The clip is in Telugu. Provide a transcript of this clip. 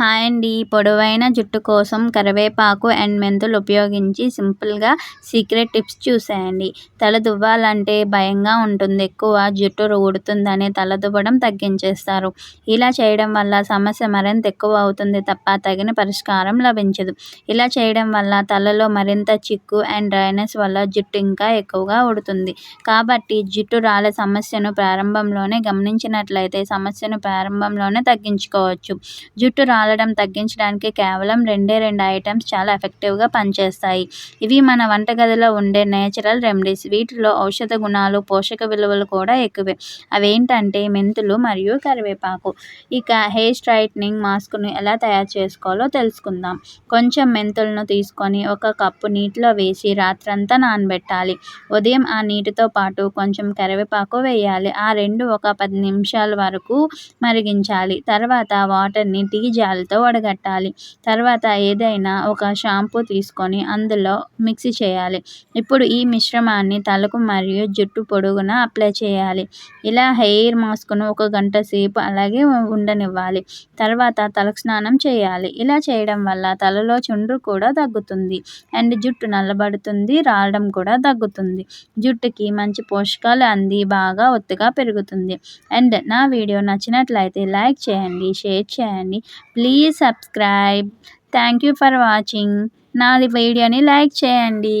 హాయ్ అండి పొడవైన జుట్టు కోసం కరివేపాకు అండ్ మెంతులు ఉపయోగించి సింపుల్గా సీక్రెట్ టిప్స్ చూసేయండి. తల దువ్వాలంటే భయంగా ఉంటుంది. ఎక్కువ జుట్టు ఊడుతుందని తల దువ్వడం తగ్గించేస్తారు. ఇలా చేయడం వల్ల సమస్య మరింత ఎక్కువ అవుతుంది తప్ప తగిన పరిష్కారం లభించదు. ఇలా చేయడం వల్ల తలలో మరింత చిక్కు అండ్ డ్రైనెస్ వల్ల జుట్టు ఇంకా ఎక్కువగా ఊడుతుంది. కాబట్టి జుట్టు రాలే సమస్యను ప్రారంభంలోనే గమనించినట్లయితే సమస్యను ప్రారంభంలోనే తగ్గించుకోవచ్చు. జుట్టు కాలడం తగ్గించడానికి కేవలం రెండే రెండు ఐటమ్స్ చాలా ఎఫెక్టివ్గా పనిచేస్తాయి. ఇవి మన వంటగదిలో ఉండే నేచురల్ రెమెడీస్. వీటిలో ఔషధ గుణాలు పోషక విలువలు కూడా ఎక్కువే. అవేంటంటే మెంతులు మరియు కరివేపాకు. ఇక హెయిర్ స్ట్రైట్నింగ్ మాస్క్ను ఎలా తయారు చేసుకోవాలో తెలుసుకుందాం. కొంచెం మెంతులను తీసుకొని ఒక కప్పు నీటిలో వేసి రాత్రంతా నానబెట్టాలి. ఉదయం ఆ నీటితో పాటు కొంచెం కరివేపాకు వేయాలి. ఆ రెండు ఒక పది నిమిషాల వరకు మరిగించాలి. తర్వాత వాటర్ని టీ జాలితో వడగట్టాలి. తర్వాత ఏదైనా ఒక షాంపూ తీసుకొని అందులో మిక్సీ చేయాలి. ఇప్పుడు ఈ మిశ్రమాన్ని తలకు మరియు జుట్టు పొడుగున అప్లై చేయాలి. ఇలా హెయిర్ మాస్క్ను ఒక గంట సేపు అలాగే ఉండనివ్వాలి. తర్వాత తలకు స్నానం చేయాలి. ఇలా చేయడం వల్ల తలలో చుండ్రు కూడా తగ్గుతుంది. అండ్ జుట్టు నల్లబడుతుంది రావడం కూడా తగ్గుతుంది. జుట్టుకి మంచి పోషకాలు అంది బాగా ఒత్తుగా పెరుగుతుంది. అండ్ నా వీడియో నచ్చినట్లయితే లైక్ చేయండి షేర్ చేయండి. Please subscribe thank you for watching నాది వీడియోని లైక్ చేయండి.